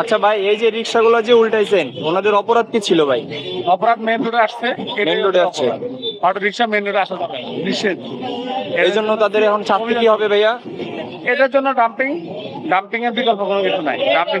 আচ্ছা ভাই এই যে রিক্সাগুলো যে উল্টাইছেন ওনাদের অপরাধ কি ছিল ভাই? অপরাধ মেন রোডে আসছে Main রোডে আসছে। অটো রিক্সা মেন রোডে আসা। নিষেধ। এই জন্য তাদের এখন শাস্তি কি হবে ভাইয়া? এটার জন্য ডাম্পিং ডাম্পিং এর বিকল্প কোনো কিছু নাই। Dumping